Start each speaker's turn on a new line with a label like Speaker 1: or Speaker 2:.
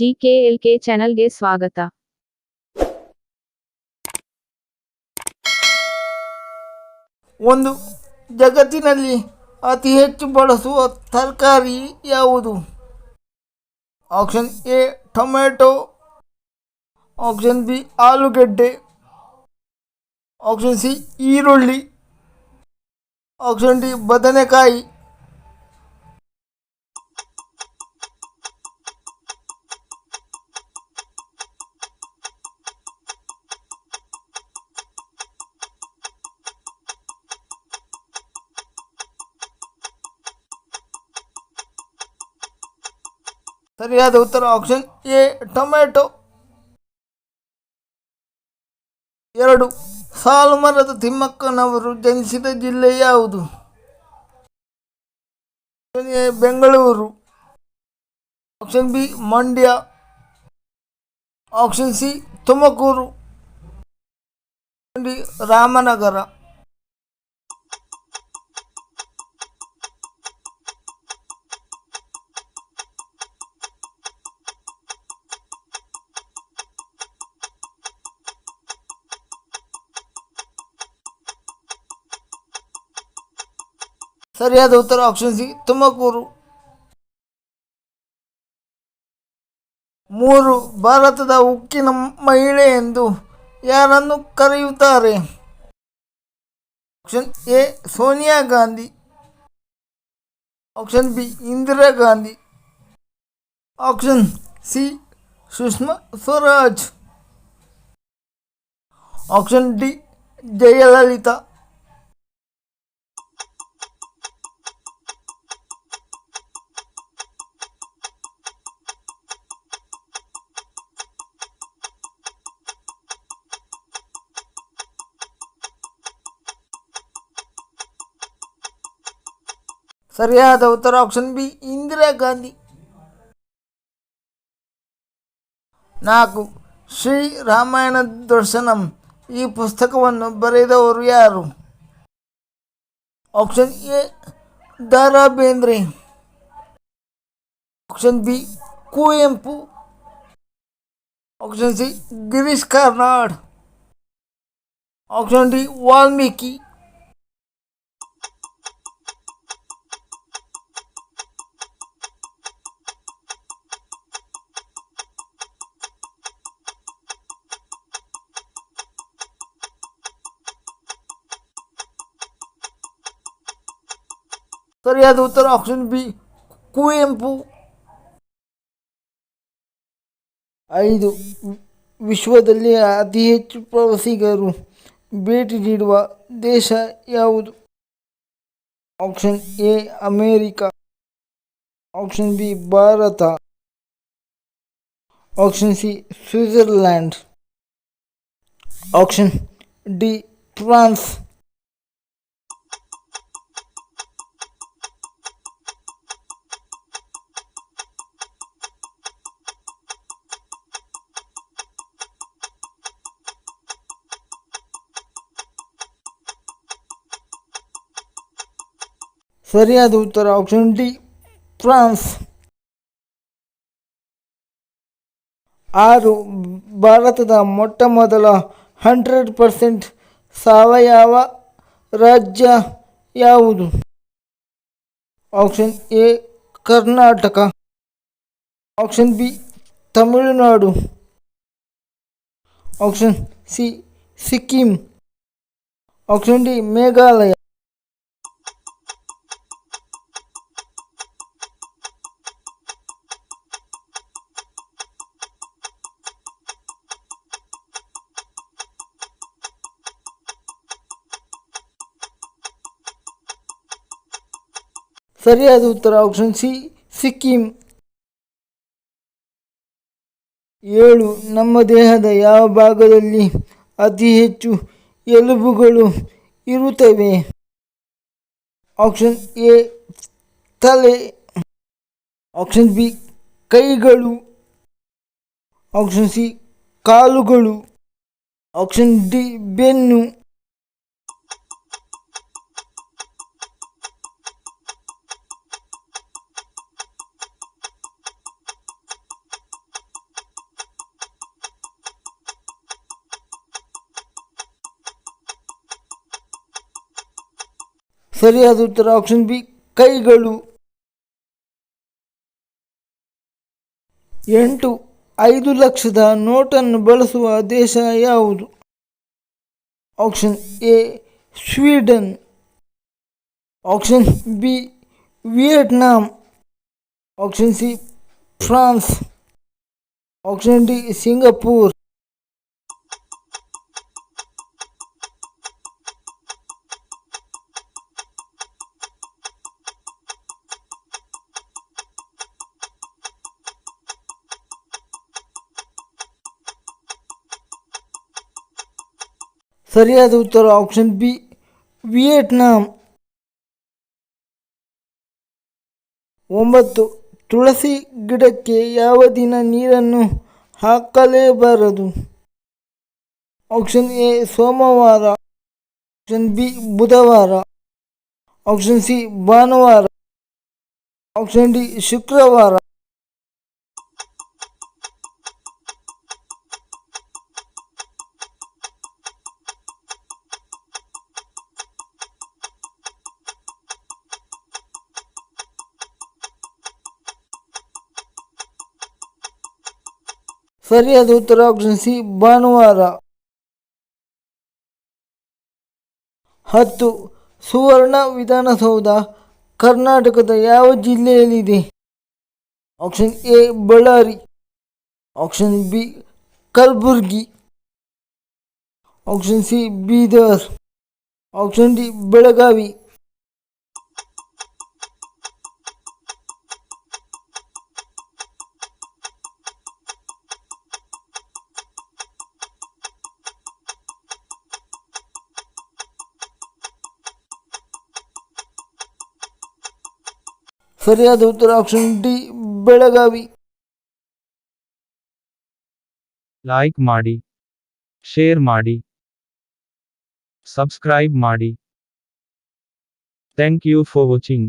Speaker 1: ಜಿಕೆಎಲ್ಕೆ ಚಾನಲ್ಗೆ ಸ್ವಾಗತ.
Speaker 2: ಒಂದು, ಜಗತ್ತಿನಲ್ಲಿ ಅತಿ ಹೆಚ್ಚು ಬಳಸುವ ತರಕಾರಿ ಯಾವುದು? Option A tomato option B, ಆಲೂಗೆಡ್ಡೆ. ಆಪ್ಷನ್ ಸಿ, ಈರುಳ್ಳಿ. ಆಪ್ಷನ್ ಡಿ, ಬದನೆಕಾಯಿ. ಸರಿಯಾದ ಉತ್ತರ ಆಪ್ಷನ್ ಎ ಟೊಮೆಟೊ ಎರಡು, ಸಾಲುಮರದ ತಿಮ್ಮಕ್ಕನವರು ಜನಿಸಿದ ಜಿಲ್ಲೆ ಯಾವುದು? Bengaluru. Option B, Mandya. Option C, Tumakuru. D, Ramanagara. ಸರಿಯಾದ ಉತ್ತರ ಆಪ್ಷನ್ ಸಿ ತುಮಕೂರು. ಮೂರು, ಭಾರತದ ಉಕ್ಕಿನ ಮಹಿಳೆ ಎಂದು ಯಾರನ್ನು ಕರೆಯುತ್ತಾರೆ? Option A, Sonia Gandhi. Option B, Indira Gandhi. Option C, Sushma Swaraj. Option D, Jayalalitha. ಸರಿಯಾದ ಉತ್ತರ ಆಪ್ಷನ್ ಬಿ ಇಂದಿರಾ ಗಾಂಧಿ ನಾಲ್ಕು ಶ್ರೀ ರಾಮಾಯಣ ದರ್ಶನಂ ಈ ಪುಸ್ತಕವನ್ನು ಬರೆದವರು ಯಾರು option A Dara Bendre option B Kuvempu option C Girish Karnad option D Valmiki ಸರಿಯಾದ ಉತ್ತರ option B Kuvempu ಐದು ವಿಶ್ವದಲ್ಲಿ ಅತಿ ಹೆಚ್ಚು ಪ್ರವಾಸಿಗರು ಭೇಟಿ ನೀಡುವ ದೇಶ ಯಾವುದು option A America option B Bharata option C Switzerland option D France ಸರಿಯಾದ ಉತ್ತರ ಆಪ್ಷನ್ ಡಿ, ಫ್ರಾನ್ಸ್. ಆರು, ಭಾರತದ ಮೊಟ್ಟ ಮೊದಲ ಹಂಡ್ರೆಡ್ ಪರ್ಸೆಂಟ್ ಸಾವಯವ ರಾಜ್ಯ ಯಾವುದು? Option A, Karnataka. Option B, Tamil Nadu. Option C, Sikkim. Option D, Meghalaya. ಸರಿಯಾದ ಉತ್ತರ ಆಪ್ಷನ್ ಸಿ ಸಿಕ್ಕಿಂ. ಏಳು, ನಮ್ಮ ದೇಹದ ಯಾವ ಭಾಗದಲ್ಲಿ ಅತಿ ಹೆಚ್ಚು ಎಲುಬುಗಳು ಇರುತ್ತವೆ? ಆಪ್ಷನ್ ಎ ತಲೆ. ಆಪ್ಷನ್ ಬಿ ಕೈಗಳು. ಆಪ್ಷನ್ ಸಿ ಕಾಲುಗಳು. ಆಪ್ಷನ್ ಡಿ ಬೆನ್ನು. ಸರಿಯಾದ ಉತ್ತರ ಆಪ್ಷನ್ ಬಿ ಕೈಗಳು. ಎಂಟು, ಐದು ಲಕ್ಷದ ನೋಟನ್ನು ಬಳಸುವ ದೇಶ ಯಾವುದು? Option A Sweden option B Vietnam option C France option D Singapore ಸರಿಯಾದ ಉತ್ತರ ಆಪ್ಷನ್ ಬಿ ವಿಯೆಟ್ನಾಂ ಒಂಬತ್ತು, ತುಳಸಿ ಗಿಡಕ್ಕೆ ಯಾವ ದಿನ ನೀರನ್ನು ಹಾಕಲೇಬಾರದು? ಆಪ್ಷನ್ ಎ ಸೋಮವಾರ. ಆಪ್ಷನ್ ಬಿ ಬುಧವಾರ. ಆಪ್ಷನ್ ಸಿ ಭಾನುವಾರ. ಆಪ್ಷನ್ ಡಿ ಶುಕ್ರವಾರ. ಸರಿಯಾದ ಉತ್ತರ ಆಪ್ಷನ್ ಸಿ ಭಾನುವಾರ ಹತ್ತು, ಸುವರ್ಣ ವಿಧಾನಸೌಧ, ಕರ್ನಾಟಕದ ಯಾವ ಜಿಲ್ಲೆಯಲ್ಲಿದೆ? Option A, Ballari. Option B, Kalaburagi. Option C, Bidar. Option D, Belagavi. ಸರಿಯಾದ ಉತ್ತರ ಆಪ್ಷನ್ ಡಿ ಬೆಳಗಾವಿ
Speaker 3: ಲೈಕ್ ಮಾಡಿ ಶೇರ್ ಮಾಡಿ ಸಬ್ಸ್ಕ್ರೈಬ್ ಮಾಡಿ ಥ್ಯಾಂಕ್ ಯು ಫಾರ್ ವಾಚಿಂಗ್